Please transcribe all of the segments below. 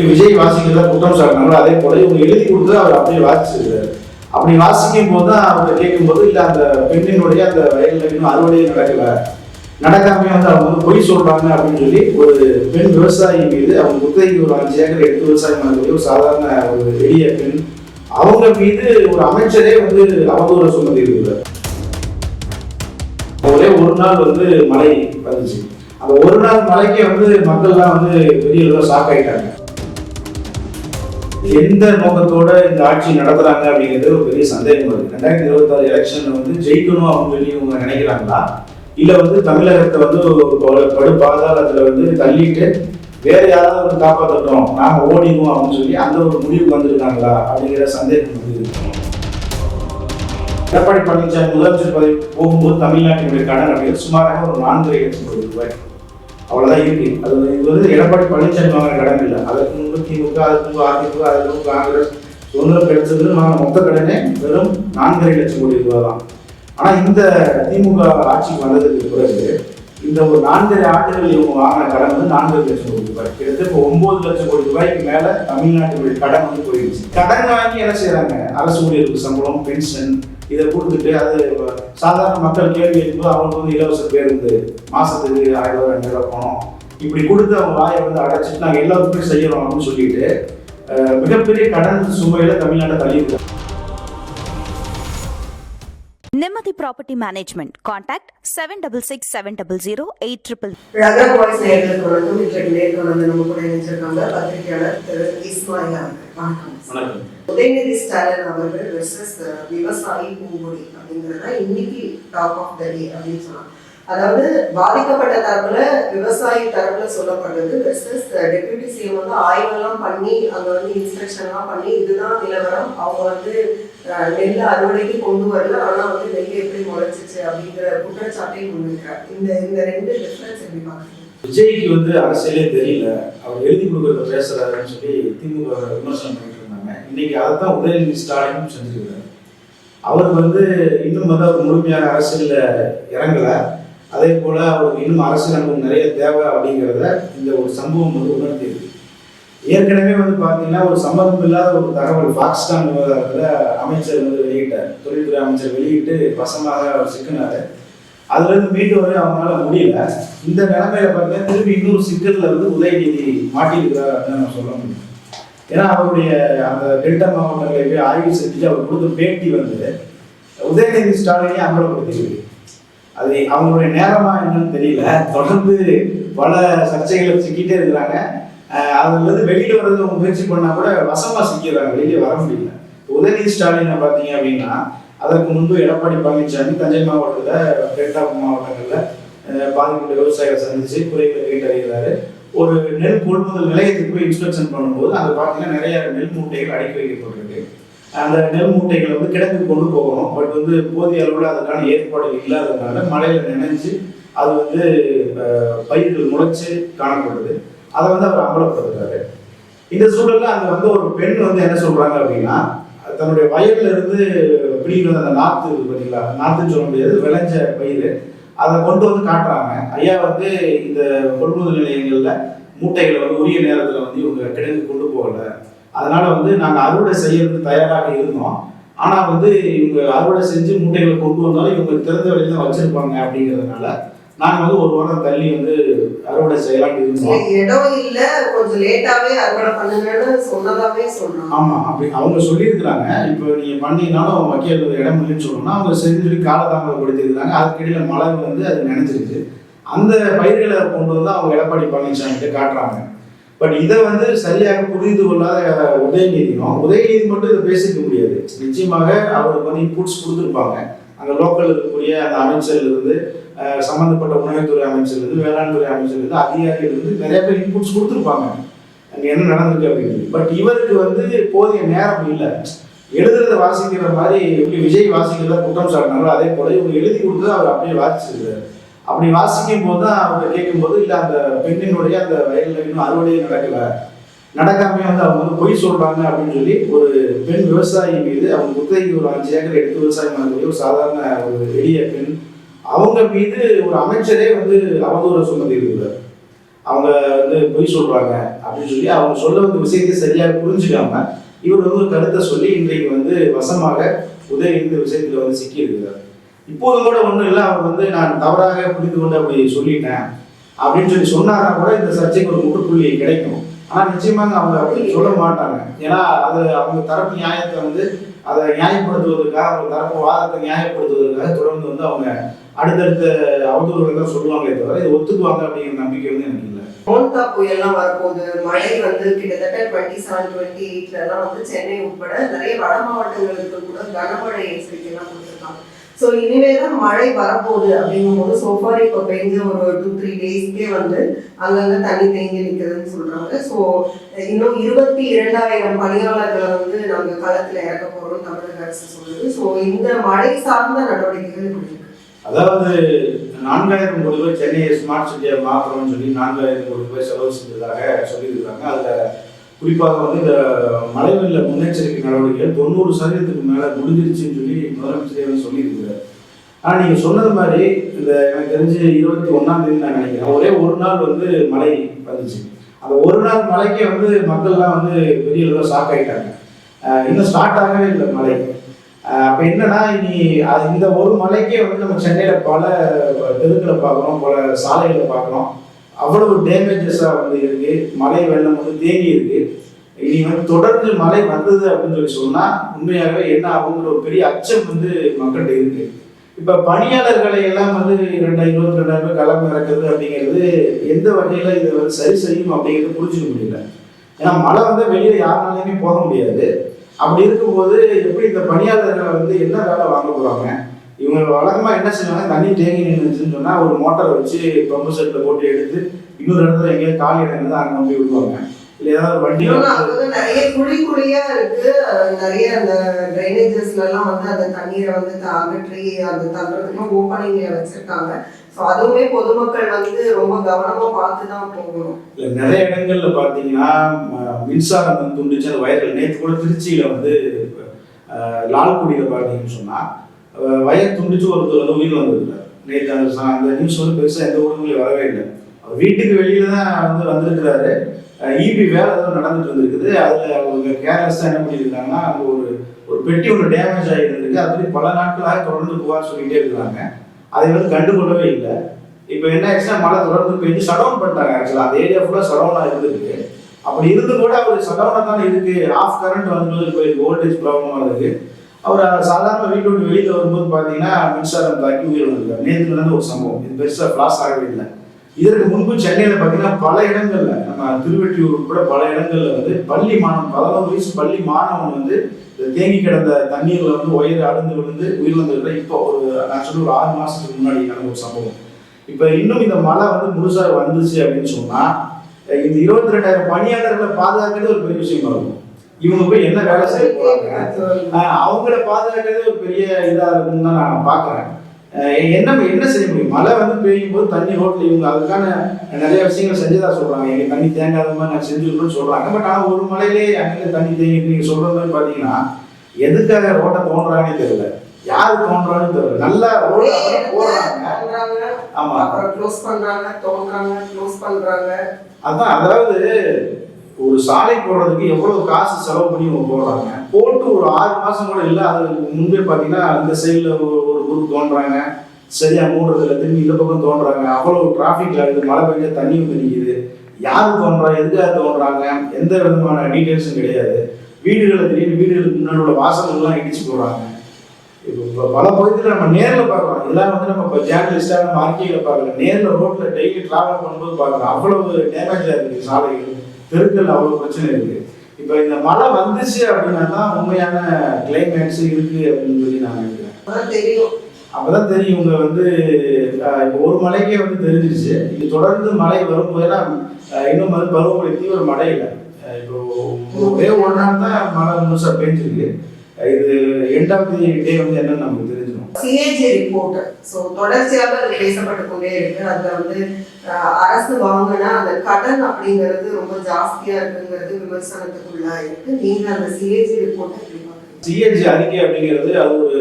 எப்படி விஜய் வாசிக்கிறதா குற்றம் சாட்டினாங்களோ அதே போல இவங்க எழுதி கொடுத்து அவர் அப்படியே வாசிச்சிருக்காரு அப்படி வாசிக்கும் போது தான் அவங்க கேட்கும்போது இல்லை அந்த பெண்ணினுடைய அந்த வயலில் இன்னும் அறுவடையே நடக்கலை. நடக்காம வந்து அவங்க வந்து பொய் சொல்றாங்க அப்படின்னு சொல்லி ஒரு பெண் விவசாயி மீது அவங்க குத்தகைக்கு ஒரு அஞ்சு ஏக்கர் எடுத்து விவசாயம் பண்ணக்கூடிய ஒரு சாதாரண ஒரு எளிய பெண் அவங்க மீது ஒரு அமைச்சரே வந்து அவதூற சொன்னது இருக்கிறார். ஒரே ஒரு நாள் வந்து மழை வந்துச்சு. அந்த ஒரு நாள் மழைக்கே வந்து மக்கள்லாம் வந்து பெரிய அளவில் ஷாக் ஆயிட்டாங்க. எந்த நோக்கத்தோட இந்த ஆட்சி நடத்துறாங்க அப்படிங்கிறது ஒரு பெரிய சந்தேகம் வருது ரெண்டாயிரத்தி இருபத்தாறு எலெக்ஷன்ல வந்து ஜெயிக்கணும் அப்படின்னு சொல்லி இவங்க நினைக்கிறாங்களா? இல்ல வந்து தமிழகத்தை வந்து படு- பாதாளத்துல வந்து தள்ளிட்டு வேற யாராவது வந்து காப்பாற்றட்டும் நாங்க ஓடிடுவோம் அப்படின்னு சொல்லி அந்த ஒரு முடிவுக்கு வந்திருக்காங்களா அப்படிங்கிற சந்தேகம் வந்து இருக்கு. எடப்பாடி பழனிசாமி முதலமைச்சர் பதவி போகும்போது தமிழ்நாட்டினுடைய கடன் அப்படிங்கிறது சுமாராக ஒரு நான்கரை லட்சம் கோடி ரூபாய். அவ்வளோதான் இருக்கு. அது இது வந்து எடப்பாடி பழனிசாமி வாங்கின கடன் இல்லை அதற்கு முன்பு திமுக அதுக்கு முன்பு அதிமுக அதுக்கு முன்பு காங்கிரஸ் சுதந்திரம் கிடைச்சது வாங்கின மொத்த கடனே வெறும் நான்கரை லட்சம் கோடி ரூபாய் தான். ஆனால் இந்த திமுக ஆட்சிக்கு வந்ததுக்கு பிறகு இந்த ஒரு நான்கரை ஆண்டுகள் இவங்க வாங்கின கடன் வந்து நான்கரை லட்சம் கோடி ரூபாய். கிட்டத்தட்ட இப்போ ஒன்பது லட்சம் கோடி ரூபாய்க்கு மேல தமிழ்நாட்டினுடைய கடன் வந்து போயிடுச்சு. கடன் வாங்கி என்ன செய்யறாங்க அரசு ஊழியருக்கு சம்பளம் பென்ஷன் இதை கொடுத்துட்டு அது சாதாரண மக்கள் கேள்வி இருக்கும்போது அவங்களுக்கு வந்து இலவச பேருந்து மாசத்துக்கு ஆயிரம் ரூபாய் ரெண்டாயிரம் ரூபாய் இப்படி கொடுத்து அவங்க வாயை வந்து அடைச்சிட்டு நாங்கள் எல்லாருக்குமே செய்யறோம் அப்படின்னு சொல்லிட்டு மிகப்பெரிய கடன் சுமையில தமிழ்நாட்டை தள்ளியிருக்காங்க Nimmathi property management contact seven double six seven double zero eight triple ரகர voice நேர்களுக்கு வணக்கம் இன்றைக்கு நேர்கள் வந்து நம்ம கூட இணைஞ்சிருக்காங்க. பத்திரிகையாளர் திரு இஸ்மாயில் அவர்கள் உதயநிதி ஸ்டாலின் அவர்கள் விவசாயி பூங்குடி அப்படிங்கிறது தான் இன்னைக்கு டாப் ஆஃப் த டே அப்படின்னு சொல்லலாம் அதாவது பாதிக்கப்பட்ட தரப்புல விவசாயி தரப்புல சொல்லப்படுறது வெர்சஸ் டெபியூட்டி சிஎம் வந்து ஆய்வெல்லாம் பண்ணி அங்க வந்து இன்ஸ்பெக்ஷன்லாம் பண்ணி இதுதான் நிலவரம். அவங்க வந்து நெல் அறுவடைக்கு கொண்டு வரல. ஆனா வந்து நெல் எப்படி முளைச்சிச்சு அப்படிங்கிற குற்றச்சாட்டை முன்வைக்கிறார். இந்த இந்த ரெண்டு டிஃபரன்ஸ் எப்படி பாக்குறீங்க விஜய்க்கு வந்து அரசியலே தெரியல. அவர் எழுதி கொடுக்கறத பேசுறாருன்னு சொல்லி திமுக விமர்சனம் பண்ணிட்டு இருந்தாங்க. இன்னைக்கு அதை தான் உதயநிதி ஸ்டாலினும் செஞ்சிருக்காரு. அவர் வந்து இன்னும் வந்து அவர் முழுமையாக அரசியலில் இறங்கல. அதே போல் அவருக்கு இன்னும் அரசியல் அனுபவம் நிறைய தேவை அப்படிங்கிறத இந்த ஒரு சம்பவம் வந்து உணர்த்தியிருக்கு. ஏற்கனவே வந்து பார்த்தீங்கன்னா ஒரு சம்மந்தம் இல்லாத ஒரு தகவல் பாகிஸ்தான் விவகாரத்தில் அமைச்சர் வந்து வெளியிட்டார். தொழில்துறை அமைச்சர் வெளியிட்டு வசமாக அவர் சிக்கினார். அதுலேருந்து மீண்டு அவங்களால முடியல. இந்த நிலைமையில பார்த்தீங்கன்னா திரும்பி இன்னொரு சிக்கலில் வந்து உதயநிதி மாட்டியிருக்கிறார் அப்படின்னு நம்ம சொல்ல முடியும். ஏன்னா அவருடைய அந்த டெல்டா மாவட்டங்களை போய் ஆய்வு செஞ்சு அவர் கொடுத்த பேட்டி வந்து உதயநிதி ஸ்டாலினே அமலப்படுத்திருக்கு அது அவங்களுடைய நேரமா என்னன்னு தெரியல. தொடர்ந்து பல சர்ச்சைகளை சிக்கிட்டே இருக்கிறாங்க. அதுலேருந்து இருந்து வெளியில வர்றது அவங்க முயற்சி பண்ணா கூட வசமா சிக்கிறாங்க. வெளியே வர முடியல. உதயநிதி ஸ்டாலினை பார்த்தீங்க அப்படின்னா அதற்கு முன்பு எடப்பாடி பழனிசாமி தஞ்சை மாவட்டத்தில் டெல்டா மாவட்டங்களில் அஹ், பாதிக்கப்பட்ட விவசாயிகளை சந்திச்சு குறைகளை கேட்டறிகிறாரு ஒரு நெல் கொள்முதல் நிலையத்துக்கு போய் இன்ஸ்பெக்ஷன் பண்ணும்போது அது பார்த்தீங்கன்னா நிறைய நெல் மூட்டைகள் அடுக்கி வைக்கப்பட்டிருக்கு. அந்த நெல் மூட்டைகளை வந்து கிடங்கு கொண்டு போகணும். பட் வந்து போதிய அளவில் அதுக்கான ஏற்பாடு இல்லாததுனால மழையில் நினைஞ்சு அது வந்து பயிர்கள் முளைச்சு காணப்படுது. அதை வந்து அவர் அம்பலப்படுத்துறாரு இந்த சூழல்ல அங்க வந்து ஒரு பெண் வந்து என்ன சொல்றாங்க அப்படின்னா தன்னுடைய வயல்ல இருந்து பிடிக்கிற அந்த நாத்து இருக்கு பார்த்தீங்களா நாத்துன்னு சொல்ல முடியாது விளைஞ்ச பயிர் அதை கொண்டு வந்து காட்டுறாங்க. ஐயா வந்து இந்த கொள்முதல் நிலையங்கள்ல மூட்டைகளை வந்து உரிய நேரத்துல வந்து இவங்க கிடங்கு கொண்டு போகல. அதனால வந்து நாங்க அறுவடை செய்யறதுக்கு தயாராக இருந்தோம். ஆனா வந்து இவங்க அறுவடை செஞ்சு மூட்டைகளை கொண்டு வந்தாலும் இவங்க திறந்த வெளியில தான் வச்சிருப்பாங்க அப்படிங்கிறதுனால நாங்க வந்து ஒரு வாரம் தள்ளி வந்து அறுவடை செய்யலாம்னு இருந்தோம். இடம் இல்ல கொஞ்சம் லேட்டாவே அறுவடை பண்ணுங்கன்னு சொன்னதாவே சொல்றாங்க ஆமா அப்படி அவங்க சொல்லியிருக்கிறாங்க. இப்போ நீங்க பண்ணீங்கனாலும் வைக்கிறது இடம் இல்லைன்னு சொல்லணும்னா அவங்க செஞ்சு சொல்லி காலதாமதப்படுத்திருக்காங்க அதுக்கிடையில மழை வந்து அது நினைச்சிருச்சு அந்த பயிர்களை கொண்டு வந்து அவங்க எடப்பாடி பழனிசாமி கிட்ட காட்டுறாங்க. பட் இதை வந்து சரியாக புரிந்து கொள்ளாத உதயநிதியும் உதயநிதி மட்டும் இதை பேசிக்க முடியாது. நிச்சயமாக அவருக்கு வந்து இன்புட்ஸ் கொடுத்துருப்பாங்க. அங்கே லோக்கல் இருக்கக்கூடிய அந்த அமைச்சர்ல இருந்து சம்மந்தப்பட்ட உணவுத்துறை அமைச்சர்ல இருந்து வேளாண் துறை அமைச்சர்ல இருந்து அதிகாரிகள் இருந்து நிறைய பேர் இன்புட்ஸ் கொடுத்துருப்பாங்க. அங்கே என்ன நடந்திருக்கு அப்படின்னு பட் இவருக்கு வந்து போதிய நேரம் இல்லை. எழுதுறத வாசிக்கிற மாதிரி எப்படி விஜய் வாசிக்கிறதா குற்றம் சாட்டினாங்களோ அதே போல இவங்க எழுதி கொடுத்து அவர் அப்படியே வாசிச்சிருக்காரு அப்படி வாசிக்கும் போது தான் அவங்க கேட்கும்போது இல்லை அந்த பெண்ணினுடைய அந்த வயலில் இன்னும் அறுவடையே நடக்கல. நடக்காமே வந்து அவங்க வந்து பொய் சொல்றாங்க அப்படின்னு சொல்லி ஒரு பெண் விவசாயி மீது அவங்க குத்தகைக்கு ஒரு அஞ்சு ஏக்கர் எடுத்து விவசாயம் பண்ணக்கூடிய ஒரு சாதாரண ஒரு எளிய பெண் அவங்க மீது ஒரு அமைச்சரே வந்து அவதூற சொன்னது இருக்கிறார். அவங்க வந்து பொய் சொல்றாங்க அப்படின்னு சொல்லி அவங்க சொல்ல வந்து விஷயத்தை சரியாக புரிஞ்சுக்காம இவர் வந்து ஒரு கருத்தை சொல்லி இன்றைக்கு வந்து வசமாக உதய இந்த விஷயத்துல வந்து சிக்கி இருக்கிறார் இப்போது கூட ஒன்றும் இல்லை அவர் வந்து நான் தவறாக புரிந்து கொண்டு அப்படி சொல்லிட்டேன் அப்படின்னு சொல்லி சொன்னாருன்னா கூட இந்த சர்ச்சைக்கு ஒரு முற்றுப்புள்ளி கிடைக்கும். ஆனால் நிச்சயமாக அவங்க அப்படி சொல்ல மாட்டாங்க. ஏன்னா அது அவங்க தரப்பு நியாயத்தை வந்து அதை நியாயப்படுத்துவதற்காக அவங்க தரப்பு வாதத்தை நியாயப்படுத்துவதற்காக தொடர்ந்து வந்து அவங்க அடுத்தடுத்த அவதூறுகளை தான் சொல்லுவாங்களே தவிர இது ஒத்துக்குவாங்க அப்படிங்கிற நம்பிக்கை வந்து எனக்கு இல்லை. மோன்தா புயல்லாம் வரப்போகுது மழை வந்து கிட்டத்தட்ட டுவெண்ட்டி செவன் டுவெண்ட்டி எயிட்ல எல்லாம் வந்து சென்னை உட்பட நிறைய வட மாவட்டங்களுக்கு கூட கனமழை எச்சரிக்கை எல்லாம் கொடுத்துருக்காங்க. ஸோ இனிமே தான் மழை வரப்போகுது அப்படிங்கும்போது சோஃபார் இப்போ பெஞ்ச ஒரு டூ த்ரீ டேஸ்க்கே வந்து அங்கங்க தண்ணி தேங்கி நிற்கிறதுன்னு சொல்றாங்க. ஸோ இன்னும் இருபத்தி இரண்டாயிரம் பணியாளர்களை வந்து நாங்கள் களத்தில் இறக்க போறோம் தமிழக அரசு சொல்லுது. ஸோ இந்த மழை சார்ந்த நடவடிக்கைகள் அதாவது நான்காயிரம் கோடி ரூபாய் சென்னையை ஸ்மார்ட் சிட்டியை மாற்றணும்னு சொல்லி நான்காயிரம் கோடி ரூபாய் செலவு செஞ்சதாக சொல்லியிருக்காங்க அதில் குறிப்பாக வந்து இந்த மழை வெள்ள முன்னெச்சரிக்கை நடவடிக்கைகள் தொண்ணூறு சதவீதத்துக்கு மேலே முடிஞ்சிருச்சுன்னு சொல்லி முதலமைச்சரே வந்து சொல்லியிருக்கிறார். ஆனால் நீங்கள் சொன்னது மாதிரி இந்த எனக்கு தெரிஞ்சு இருபத்தி ஒன்றாம் தேதி நான் நினைக்கிறேன். ஒரே ஒரு நாள் வந்து மழை வந்துச்சு. அந்த ஒரு நாள் மழைக்கே வந்து மக்கள்லாம் வந்து பெரிய அளவில் ஷாக் ஆகிட்டாங்க இன்னும் ஸ்டார்ட் ஆகவே இல்லை மழை. அப்போ என்னன்னா இனி அது இந்த ஒரு மலைக்கே வந்து நம்ம சென்னையில் பல தெருக்களை பார்க்குறோம் பல சாலைகளை பார்க்குறோம் அவ்வளவு டேமேஜஸாக வந்து இருக்குது மழை வெள்ளம் வந்து தேங்கி இருக்கு. இனி வந்து தொடர்ந்து மழை வந்தது அப்படின்னு சொல்லி சொன்னால் உண்மையாகவே என்ன ஆகுங்கிற ஒரு பெரிய அச்சம் வந்து மக்கள்கிட்ட இருக்குது இப்ப பணியாளர்களை எல்லாம் வந்து ரெண்டாயிரம் இருபத்தி ரெண்டாயிரம் ரூபாய் களம் இறக்குறது அப்படிங்கிறது எந்த வகையில இதை வந்து சரி செய்யும் அப்படிங்கிறது புரிஞ்சுக்க முடியல. ஏன்னா மழை வந்து வெளியில் யாருனாலையுமே போக முடியாது. அப்படி இருக்கும்போது எப்படி இந்த பணியாளர்களை வந்து என்ன வேலை வாங்க போறாங்க? இவங்க வழக்கமா என்ன செய்வாங்க? தண்ணி தேங்கி நின்றுச்சுன்னு சொன்னா ஒரு மோட்டரை வச்சு பம்பு செட்டில் போட்டு எடுத்து இன்னொரு இடத்துல எங்கேயாவது காலி இடங்கள் தான் அங்கே போய் விடுவாங்க. நிறைய குழி குழியா இருக்கு. நிறைய அந்த டிரைனேஜஸ்ல எல்லாம் வந்து அந்த தண்ணீரை வந்து அகற்றி அந்த தங்குறதுக்கு ஓப்பனிங்ல வச்சிருக்காங்க. அதுவுமே பொதுமக்கள் வந்து ரொம்ப கவனமா பார்த்து தான் போகணும். இல்ல நிறைய இடங்கள்ல பாத்தீங்கன்னா மின்சாரம் வந்து துண்டிச்சு அந்த வயர்கள் நேற்று கூட திருச்சியில வந்து லால்குடியில பாத்தீங்கன்னு சொன்னா வயர் துண்டிச்சு ஒருத்தர் வந்து உயிர் வந்திருக்காரு நேற்று அந்த நியூஸ் வந்து பெருசா எந்த ஊடகங்களையும் வரவே இல்லை. அவர் வீட்டுக்கு வெளியில தான் வந்து வந்திருக்கிறாரு. இபி வேலை ஏதோ நடந்துட்டு இருந்திருக்குது அதில் அவங்க கேர்லெஸ்ஸாக என்ன பண்ணியிருக்காங்கன்னா அங்கே ஒரு ஒரு பெட்டி ஒன்று டேமேஜ் ஆகிருந்திருக்கு அது பல நாட்களாக தொடர்ந்து புகார் சொல்லிகிட்டே இருக்கிறாங்க. அதை வந்து கண்டுகொள்ளவே இல்லை. இப்போ என்ன ஆச்சுன்னா மழை தொடர்ந்து பெஞ்சு சடவுன் பண்ணிட்டாங்க ஆக்சுவலாக அந்த ஏரியா ஃபுல்லாக சடவுனாக இருந்திருக்கு. அப்படி இருந்து கூட அவர் சடவுனாக தானே இருக்கு. ஆஃப் கரண்ட் வந்து போயிருக்கு வோல்டேஜ் ப்ராப்ளமாக இருக்கு. அவர் சாதாரண வீட்டு விட்டு வெளியில் வரும்போது பார்த்தீங்கன்னா மின்சாரம் தாக்கி உயிர் வந்திருக்காரு நேற்று நடந்த ஒரு சம்பவம். இது பெருசாக ஃப்ளாஸ் ஆகவே இல்லை. இதற்கு முன்பு சென்னையில் பார்த்தீங்கன்னா பல இடங்கள்ல நம்ம திருவெற்றியூர் உட்பட பல இடங்கள்ல வந்து பள்ளி மாணவன் பதினோரு வயசு பள்ளி மாணவன் வந்து தேங்கி கிடந்த தண்ணீர்ல வந்து உயிர் அழுந்து விழுந்து உயிர் வந்திருக்கிற இப்போ ஒரு நான் சொன்ன ஒரு ஆறு மாசத்துக்கு முன்னாடி நடந்த ஒரு சம்பவம். இப்போ இன்னும் இந்த மழை வந்து முழுசா வந்துச்சு அப்படின்னு சொன்னா இந்த இருபத்தி ரெண்டாயிரம் பணியாளர்களை பாதுகாக்கிறது ஒரு பெரிய விஷயமா இருக்கும் இவங்க போய் என்ன வேலை செய்ய போறாங்க? அவங்கள பாதுகாக்கிறதே ஒரு பெரிய இதா இருக்குன்னு தான் நான் பாக்குறேன் என்ன என்ன செய்ய முடியும்? மழை வந்து பெய்யும் போது தண்ணி ரோட்ல இவங்க அதுக்கான நிறைய விஷயங்கள் செஞ்சதா சொல்றாங்க. எங்க தண்ணி தேங்காத மாதிரி நான் செஞ்சுருக்கோம்னு சொல்றாங்க. பட் ஆனா ஒரு மழையிலே அங்கே தண்ணி தேங்கி நீங்க சொல்ற மாதிரி பாத்தீங்கன்னா எதுக்காக ரோட்டை தோன்றானே தெரியல. யாரு தோன்றான்னு தெரியல. நல்லா ரோட போடுறாங்க. ஆமா. அப்புறம் க்ளோஸ் பண்றாங்க தோன்றாங்க க்ளோஸ் பண்றாங்க. அதான் அதாவது ஒரு சாலை போடுறதுக்கு எவ்வளவு காசு செலவு பண்ணி அவங்க போடுறாங்க. போட்டு ஒரு ஆறு மாசம் கூட இல்லை. அதுக்கு முன்பே பார்த்தீங்கன்னா இந்த சைடில் ஒரு ஊருக்கு தோன்றாங்க. சரியா மூடுறதுல திரும்பி இந்த பக்கம் தோன்றாங்க. அவ்வளவு டிராஃபிக் ஆகுது மழை பெஞ்ச தண்ணி வந்து நிற்குது யாரு தோன்றா எதுக்காக தோன்றாங்க? எந்த விதமான டீட்டெயில்ஸும் கிடையாது. வீடுகளை திடீர்னு வீடுகளுக்கு முன்னாடி உள்ள வாசல்கள்லாம் இடிச்சு போடுறாங்க. இப்போ பல பகுதியில் நம்ம நேரில் பார்க்குறோம். இதெல்லாம் வந்து நம்ம இப்போ ஜேர்னலிஸ்டாக நம்ம அறிக்கைகளை பார்க்கல நேரில் ரோட்டில் டெய்லி ட்ராவல் பண்ணும்போது பார்க்கலாம் அவ்வளவு டேமேஜாக இருக்குது சாலைகள். தெருக்கள் அவ்வளோ பிரச்சனை இருக்குது. இப்போ இந்த மழை வந்துச்சு அப்படின்னா தான் உண்மையான கிளைமேட்ஸ் இருக்குது அப்படின்னு சொல்லி நான் நினைக்கிறேன். தெரியும். அப்பதான் தெரியும் இவங்க வந்து இப்போ ஒரு மலைக்கே வந்து தெரிஞ்சிருச்சு. இது தொடர்ந்து மழை வரும்போதெல்லாம் அஹ், இன்னும் வந்து பருவமழை தீவிர மழை இல்லை. இப்போ ஒரே ஒரு நாள் தான் மழை முழுசாக பெஞ்சிருக்கு. இது எண்ட் ஆஃப் தி டே வந்து என்னன்னு நமக்கு தெரியும் சிஏஜி ரிப்போர்ட் ஸோ தொடர்ச்சியாக அது பேசப்பட்டு கொண்டே இருக்கு. அதில் வந்து அரசு வாங்கினா அந்த கடன் அப்படிங்கிறது ரொம்ப ஜாஸ்தியா இருக்குங்கிறது விமர்சனத்துக்குள்ளா இருக்கு. நீங்க அந்த சிஏஜி ரிப்போர்ட்டை எப்படி சிஎன்ஜி அறிக்கை அப்படிங்கிறது அது ஒரு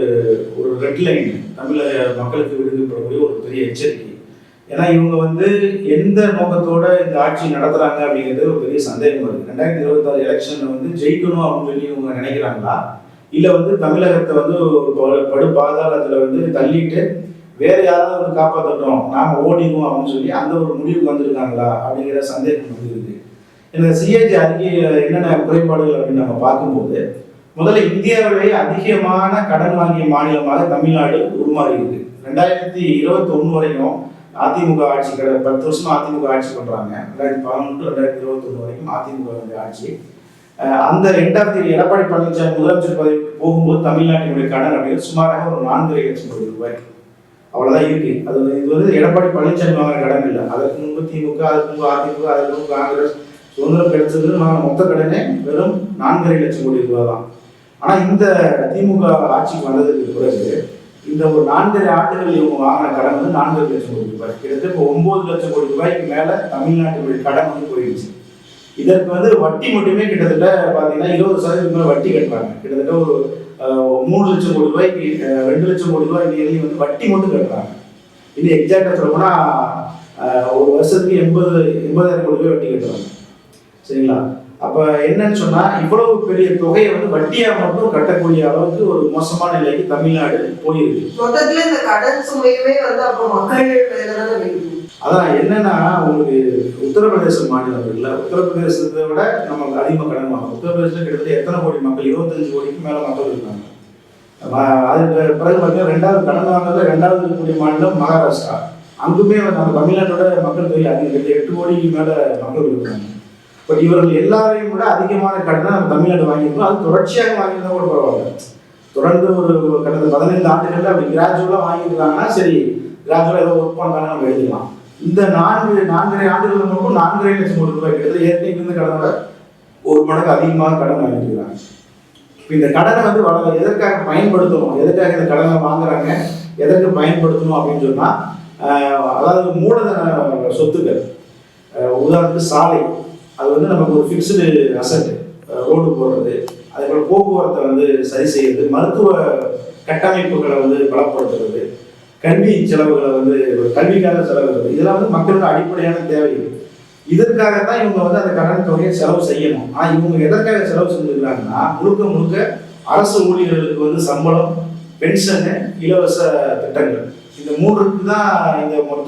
ஒரு ரெட் லைன் தமிழக மக்களுக்கு விடுவிக்கப்படக்கூடிய ஒரு பெரிய எச்சரிக்கை. ஏன்னா இவங்க வந்து எந்த நோக்கத்தோட இந்த ஆட்சி நடத்துறாங்க அப்படிங்கிறது ஒரு பெரிய சந்தேகம் வருது ரெண்டாயிரத்தி இருபத்தாறு எலெக்ஷன்ல வந்து ஜெயிக்கணும் அப்படின்னு சொல்லி இவங்க நினைக்கிறாங்களா? இல்லை வந்து தமிழகத்தை வந்து ஒரு படு- பாதாளத்தில் வந்து தள்ளிட்டு வேற யாராவது வந்து காப்பாற்றட்டும் நாம ஓடிடுவோம் அப்படின்னு சொல்லி அந்த ஒரு முடிவுக்கு வந்திருக்காங்களா அப்படிங்கிற சந்தேகம் வந்து இருக்கு. இந்த சிஏஜி அறிக்கையில் என்னென்ன குறைபாடுகள் அப்படின்னு நம்ம பார்க்கும்போது முதல்ல இந்தியாவிலேயே அதிகமான கடன் வாங்கிய மாநிலமாக தமிழ்நாடு உருமாறி இருக்கு. ரெண்டாயிரத்தி இருபத்தி ஒன்று வரைக்கும் அதிமுக ஆட்சி கடை பத்து வருஷமா அதிமுக ஆட்சி பண்றாங்க. ரெண்டாயிரத்தி பதினொன்று ரெண்டாயிரத்தி இருபத்தி ஒன்று வரைக்கும் அதிமுக ஆட்சி. அந்த ரெண்டாவது எடப்பாடி பழனிசாமி முதலமைச்சர் பதவிக்கு போகும்போது தமிழ்நாட்டினுடைய கடன் அப்படிங்கிறது சுமாராக ஒரு நான்கரை லட்சம் கோடி ரூபாய். அவ்வளவுதான் இருக்கு. அது இது வந்து எடப்பாடி பழனிசாமி வாங்கின கடன் இல்லை. அதற்கு முன்பு திமுக அதுக்கு முன்பு அதிமுக அதுக்கு முன்பு காங்கிரஸ் சுதந்திரம் கிடைச்சது வாங்கின மொத்த கடனே வெறும் நான்கரை லட்சம் கோடி ரூபாய் தான். ஆனா இந்த திமுக ஆட்சிக்கு வந்ததுக்கு பிறகு இந்த ஒரு நான்கரை ஆண்டுகள் இவங்க வாங்கின கடன் வந்து நான்கரை லட்சம் கோடி ரூபாய். கிட்டத்தட்ட இப்போ ஒன்பது லட்சம் கோடி ரூபாய்க்கு மேல தமிழ்நாட்டினுடைய கடன் வந்து போயிடுச்சு. இதற்கு வந்து வட்டி மட்டுமே கிட்டத்தட்ட பார்த்தீங்கன்னா இருபது சதவீதம் வட்டி கட்டுறாங்க. கிட்டத்தட்ட ஒரு மூணு லட்சம் கோடி ரூபாய்க்கு ரெண்டு லட்சம் கோடி ரூபாய் நியர்லி வந்து வட்டி மட்டும் கட்டுறாங்க. இன்னும் எக்ஸாக்டாக சொல்லப்போனா ஒரு வருஷத்துக்கு எண்பது எண்பதாயிரம் கோடி ரூபாய் வட்டி கட்டுறாங்க. சரிங்களா? அப்போ என்னன்னு சொன்னால் இவ்வளவு பெரிய தொகையை வந்து வட்டியாக மட்டும் கட்டக்கூடிய அளவுக்கு ஒரு மோசமான நிலைக்கு தமிழ்நாடு போயிருக்கு மொத்தத்தில் இந்த கடன் சுமையுமே வந்து அப்போ மக்கள் அதான் என்னன்னா உங்களுக்கு உத்தரப்பிரதேச மாநிலம் இருக்குல்ல உத்தரப்பிரதேசத்தை விட நம்ம அதிகமாக கடன் வாங்கணும் உத்தரப்பிரதேசத்தில் கிட்டத்தட்ட எத்தனை கோடி மக்கள்? இருபத்தஞ்சு கோடிக்கு மேலே மக்கள் இருக்காங்க. அதுக்கு பிறகு பார்த்தீங்கன்னா ரெண்டாவது கடன் வாங்குறதுல ரெண்டாவது இருக்கக்கூடிய மாநிலம் மகாராஷ்டிரா. அங்குமே நம்ம தமிழ்நாட்டோட மக்கள் தொகை அதிகம். கிட்ட எட்டு கோடிக்கு மேலே மக்கள் இருக்காங்க. பட் இவர்கள் எல்லாரையும் விட அதிகமான கடனை நம்ம தமிழ்நாடு வாங்கியிருக்கோம். அது தொடர்ச்சியாக வாங்கியிருந்தா கூட பரவாயில்ல. தொடர்ந்து ஒரு கடந்த பதினைந்து ஆண்டுகளில் அப்படி கிராஜுவலாக வாங்கியிருக்காங்கன்னா சரி கிராஜுவலாக ஏதோ ஒர்க் பண்ணுறாங்க நம்ம எழுதிக்கலாம் இந்த நான்கு நான்கரை ஆண்டுகள் மட்டும் நான்கரை லட்சம் கோடி ரூபாய் கிட்டத்தட்ட ஏற்கனவே இருந்த கடனோட ஒரு மடங்கு அதிகமாக கடன் வாங்கியிருக்கிறாங்க. இப்போ இந்த கடனை வந்து வள எதற்காக பயன்படுத்தணும்? எதற்காக இந்த கடனை வாங்குறாங்க? எதற்கு பயன்படுத்தணும் அப்படின்னு சொன்னால் அதாவது மூலதன சொத்துக்கள். உதாரணத்துக்கு சாலை. அது வந்து நமக்கு ஒரு ஃபிக்ஸ்டு அசட் ரோடு போடுறது. அதே போக்குவரத்தை வந்து சரி செய்யறது. மருத்துவ கட்டமைப்புகளை வந்து பலப்படுத்துறது. கல்வி செலவுகளை வந்து கல்விக்கான செலவுகள் இதெல்லாம் வந்து மக்களோட அடிப்படையான தேவைகள் இதற்காக தான் இவங்க வந்து அந்த கடன் தொகையை செலவு செய்யணும். ஆனால் இவங்க எதற்காக செலவு செஞ்சுக்கிறாங்கன்னா முழுக்க முழுக்க அரசு ஊழியர்களுக்கு வந்து சம்பளம் பென்ஷனு இலவச திட்டங்கள். இந்த மூன்றுக்கு தான் இந்த மொத்த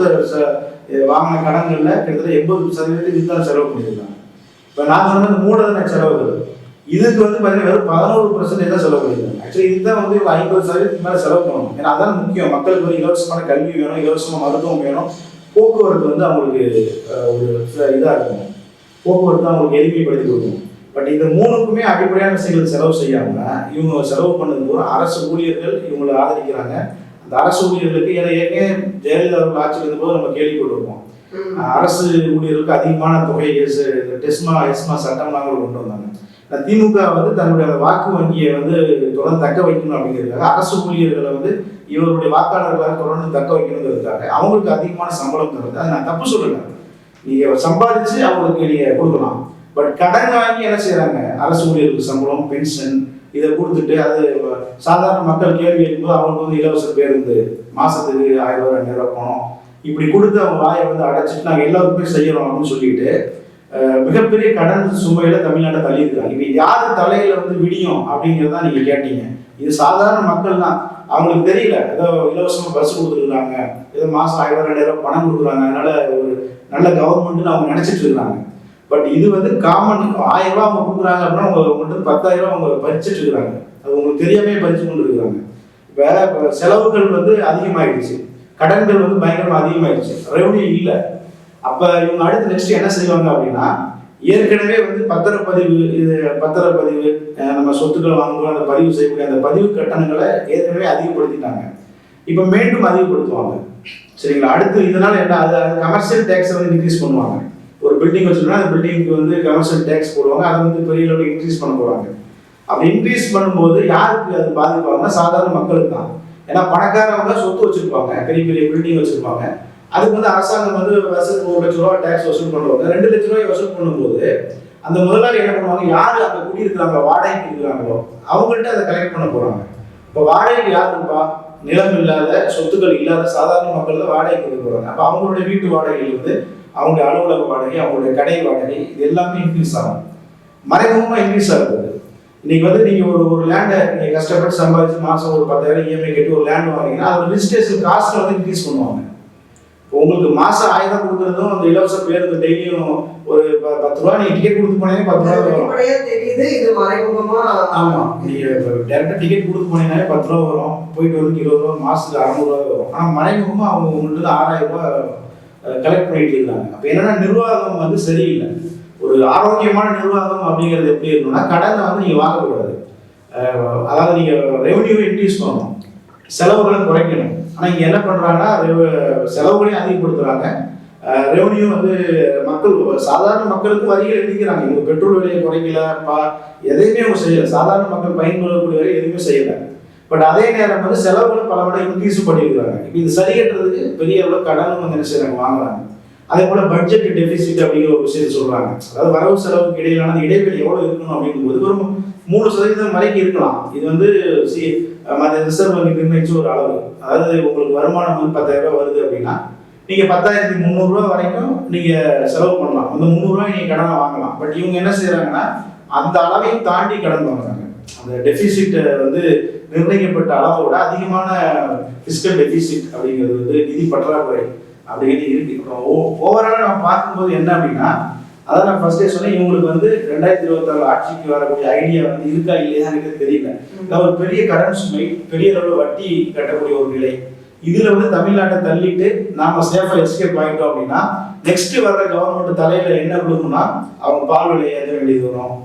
வாங்கின கடன்களில் கிட்டத்தட்ட எண்பது சதவீதத்துக்கு தான் செலவு பண்ணியிருக்காங்க. இப்போ நான் சொன்ன மூலதன செலவுகள் இதுக்கு வந்து பார்த்தீங்கன்னா வெறும் பதினோரு பர்சன்டேஜ் தான் செலவு பண்ணியிருக்காங்க ஆக்சுவலி இதுதான் வந்து ஒரு ஐம்பது சதவீதத்துக்கு மேலே செலவு பண்ணணும். ஏன்னா அதான் முக்கியம். மக்களுக்கு வந்து இலவசமான கல்வி வேணும் இலவசமான மருத்துவம் வேணும். போக்குவரத்து வந்து அவங்களுக்கு ஒரு இதாக இருக்கும் போக்குவரத்து அவங்களுக்கு எளிமைப்படுத்தி கொடுக்கும் பட் இந்த மூணுக்குமே அடிப்படையான விஷயங்கள் செலவு செய்யாம இவங்க செலவு பண்ணது பூரா அரசு ஊழியர்கள் இவங்களை ஆதரிக்கிறாங்க. அந்த அரசு ஊழியர்களுக்கு ஏன்னா ஏற்கனவே ஜெயலலிதா அவர்கள் ஆட்சியில் இருந்தபோது நம்ம கேள்விப்பட்டிருப்போம் ம். அரசு ஊழியர்களுக்கு அதிகமான தொகை டெஸ்மா எஸ்மா சட்டம்லாம் கூட கொண்டு வந்தாங்க. திமுக வந்து தன்னுடைய வாக்கு வங்கியை வந்து தொடர்ந்து தக்க வைக்கணும் அப்படிங்கிறதுக்காக அரசு ஊழியர்களை வந்து இவருடைய வாக்காளர்களாக தொடர்ந்து தக்க வைக்கணுங்கிறதுக்காக அவங்களுக்கு அதிகமான சம்பளம் தருது அதை நான் தப்பு சொல்லலை. நீங்க சம்பாதிச்சு அவங்களுக்கு நீங்க கொடுக்கலாம். பட் கடன் வாங்கி என்ன செய்யறாங்க அரசு ஊழியர்களுக்கு சம்பளம் பென்ஷன் இதை கொடுத்துட்டு அது சாதாரண மக்கள் கேள்வி கேட்கும்போது அவங்களுக்கு வந்து இலவச பேருந்து மாசத்துக்கு ஆயிரம் ரூபாய் ரெண்டாயிரம் ரூபாய் போனோம் இப்படி கொடுத்து அவங்க வாயை வந்து அடைச்சிட்டு நாங்கள் எல்லாருக்குமே செய்யறோம் அப்படின்னு சொல்லிட்டு மிகப்பெரிய கடன் சுமையில தமிழ்நாட்டை தள்ளியிருக்காங்க. இப்போ யார் தலையில வந்து விடியும் அப்படிங்கிறத நீங்க கேட்டீங்க. இது சாதாரண மக்கள் தான். அவங்களுக்கு தெரியல. ஏதோ இலவசமாக பஸ் கொடுத்துருக்காங்க. ஏதோ மாசம் ஆயிரம் ரெண்டாயிரம் பணம் கொடுக்குறாங்க. அதனால ஒரு நல்ல கவர்மெண்ட்னு அவங்க நினைச்சிட்டு இருக்காங்க. பட் இது வந்து காமன் ஆயிரம் ரூபா அவங்க கொடுக்குறாங்க அப்படின்னா அவங்க உங்கள்கிட்ட பத்தாயிரம் ரூபா அவங்க பறிச்சுட்டு இருக்காங்க. அது உங்களுக்கு தெரியாமே பறிச்சு கொண்டு இருக்காங்க. இப்போ செலவுகள் வந்து அதிகமாயிடுச்சு. கடன்கள் வந்து பயங்கரமாக அதிகமாயிடுச்சு. ரெவன்யூ இல்லை. அப்ப இவங்க அடுத்து நெக்ஸ்ட் என்ன செய்வாங்க அப்படின்னா ஏற்கனவே வந்து பத்திரப்பதிவு இது பத்திரப்பதிவு நம்ம சொத்துக்கள் வாங்குவோம் அந்த பதிவு செய்யக்கூடிய அந்த பதிவு கட்டணங்களை ஏற்கனவே அதிகப்படுத்திட்டாங்க. இப்போ மீண்டும் அதிகப்படுத்துவாங்க. சரிங்களா? அடுத்து இதனால என்ன அது கமர்ஷியல் டேக்ஸை வந்து இன்க்ரீஸ் பண்ணுவாங்க. ஒரு பில்டிங் வச்சிருந்தா அந்த பில்டிங்க்கு வந்து கமர்ஷியல் டேக்ஸ் போடுவாங்க அதை வந்து பெரிய அளவில் இன்க்ரீஸ் பண்ண போறாங்க. அப்படி இன்க்ரீஸ் பண்ணும்போது யாருக்கு அது பாதிப்பாங்கன்னா சாதாரண மக்களுக்கு தான். ஏன்னா பணக்காரவங்க சொத்து வச்சிருப்பாங்க பெரிய பெரிய பில்டிங் வச்சிருப்பாங்க. அதுக்கு வந்து அரசாங்கம் வந்து வருஷத்துக்கு ஒரு லட்ச ரூபா டேக்ஸ் வசூல் பண்ணுவாங்க. ரெண்டு லட்ச ரூபாய் வசூல் பண்ணும்போது அந்த முதலாளி என்ன பண்ணுவாங்க? யார் அங்கே குடியிருக்கிறாங்களோ வாடகைக்கு இருக்கிறாங்களோ அவங்கள்ட்ட அதை கலெக்ட் பண்ண போறாங்க. இப்போ வாடகைக்கு யார் இருப்பா நிலம் இல்லாத சொத்துக்கள் இல்லாத சாதாரண மக்கள் தான் வாடகைக்கு இருக்க போறாங்க. அப்போ அவங்களுடைய வீட்டு வாடகையிலிருந்து அவங்களுடைய அலுவலக வாடகை அவங்களுடைய கடை வாடகை இது எல்லாமே இன்க்ரீஸ் ஆகும். மறைமுகமாக இன்க்ரீஸ் ஆகுது இன்னைக்கு வந்து நீங்க ஒரு ஒரு லேண்டை நீங்க கஷ்டப்பட்டு சம்பாதிச்சு மாசம் ஒரு பத்தாயிரம் இஎம்ஐ கட்டி ஒரு லேண்ட் வாங்கினீங்கன்னா அதோட ரிஜிஸ்ட்ரேஷன் காஸ்ட் வந்து இன்க்ரீஸ் பண்ணுவாங்க. உங்களுக்கு மாசம் ஆயிரம் கொடுக்குறதும் அந்த இலவச பேருந்து டெய்லியும் ஒரு பத்து ரூபா நீங்க டிக்கெட் கொடுத்து போனீங்க பத்து ரூபா வரும். தெரியுது இது மறைமுகமா ஆமா நீங்க டேரக்டா டிக்கெட் கொடுத்து போனீங்கன்னா பத்து ரூபா வரும். போயிட்டு வந்து இருபது ரூபா மாசத்துக்கு அறுநூறுவா வரும். ஆனா மறைமுகமா அவங்க உங்கள்ட்ட ஆறாயிரம் ரூபாய் கலெக்ட் பண்ணிட்டு இருக்காங்க அப்ப என்னன்னா நிர்வாகம் வந்து சரியில்லை. ஒரு ஆரோக்கியமான நிர்வாகம் அப்படிங்கிறது எப்படி இருக்கணும்னா கடனை வந்து நீங்க வாங்கக்கூடாது. அதாவது நீங்க ரெவன்யூவை இன்க்ரீஸ் பண்ணணும். செலவுகளை குறைக்கணும். ஆனால் இங்கே என்ன பண்ணுறாங்கன்னா செலவுகளையும் அதிகப்படுத்துறாங்க. ரெவன்யூ வந்து மக்கள் சாதாரண மக்களுக்கு வரிகள் விதிக்கிறாங்க இவங்க பெட்ரோல் விலையை குறைக்கல பா எதையுமே அவங்க செய்யலை. சாதாரண மக்கள் பயன்படக்கூடிய வரை எதுவுமே செய்யலை. பட் அதே நேரம் வந்து செலவுகளை பல மடங்கு இன்க்ரீஸ் பண்ணியிருக்கிறாங்க. இப்போ இது சரி கட்டுறதுக்கு பெரிய அளவு கடனும் வந்து என்ன செய்யறாங்க வாங்குறாங்க. அதே போல பட்ஜெட் டெபிசிட் அப்படிங்கிற ஒரு விஷயத்தை சொல்றாங்க. அதாவது வரவு செலவுக்கு இடையிலான இடைவெளி எவ்வளவு இருக்கணும் அப்படிங்கும்போது ஒரு மூணு சதவீதம் வரைக்கும் இருக்கலாம். இது வந்து சி மற்ற ரிசர்வ் வங்கி நிர்ணயிச்ச ஒரு அளவு. அதாவது உங்களுக்கு வருமானம் வந்து பத்தாயிரம் ரூபாய் வருது அப்படின்னா நீங்க பத்தாயிரத்தி முந்நூறுரூவா வரைக்கும் நீங்க செலவு பண்ணலாம். அந்த முந்நூறுரூவாய் நீங்க கடனை வாங்கலாம். பட் இவங்க என்ன செய்கிறாங்கன்னா அந்த அளவையும் தாண்டி கடன் வாங்குறாங்க. அந்த டெபிசிட் வந்து நிர்ணயிக்கப்பட்ட அளவோட அதிகமான பிசிக்கல் டெபிசிட் அப்படிங்கிறது வந்து நிதி பற்றாக்குறை அப்படிங்கிறது இருக்கு. இப்போ ஓவராலாக நம்ம பார்க்கும்போது என்ன அப்படின்னா அதான் நான் ஃபர்ஸ்டே சொன்னேன் இவங்களுக்கு வந்து ரெண்டாயிரத்தி இருபத்தாறு ஆட்சிக்கு வரக்கூடிய ஐடியா வந்து இருக்கா இல்லையான்னு தெரியல. நான் ஒரு பெரிய கடன் சுமை பெரிய அளவு வட்டி கட்டக்கூடிய ஒரு நிலை. இதுல வந்து தமிழ்நாட்டை தள்ளிட்டு நாம சேஃபா எஸ்கேப் ஆகிட்டோம் அப்படின்னா நெக்ஸ்ட் வர்ற கவர்மெண்ட் தலையில என்ன விழுகும்னா அவங்க பால் விலையை ஏற்ற வேண்டியது வரும்.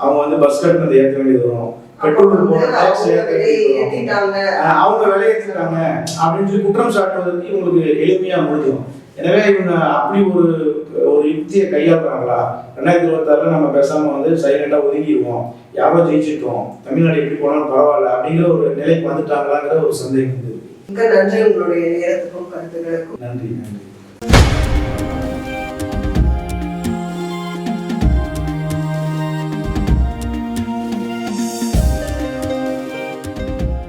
அவங்க வந்து பஸ் கட்டணத்தை ஏற்ற வேண்டியது வரும். பெட்ரோல் போன டேக்ஸ் அவங்க விலையேற்றுறாங்க அப்படின்னு சொல்லி குற்றம் சாட்டுவதற்கு இவங்களுக்கு எளிமையா முடியும். எனவே இவங்க அப்படி ஒரு ஒரு யுக்தியை கையாளுறாங்களா? ரெண்டாயிரத்தி இருபத்தாறுல நம்ம பேசாம வந்து சைலண்டா ஒதுங்கிடுவோம். யாரோ ஜெயிச்சிட்டோம். தமிழ்நாடு எப்படி போனாலும் பரவாயில்ல அப்படிங்கிற ஒரு நிலைக்கு வந்துட்டாங்களாங்கிற ஒரு சந்தேகம் இருக்கு மிக நன்றி உங்களுடைய நேரத்துக்கும் கருத்துக்களுக்கும். நன்றி நன்றி.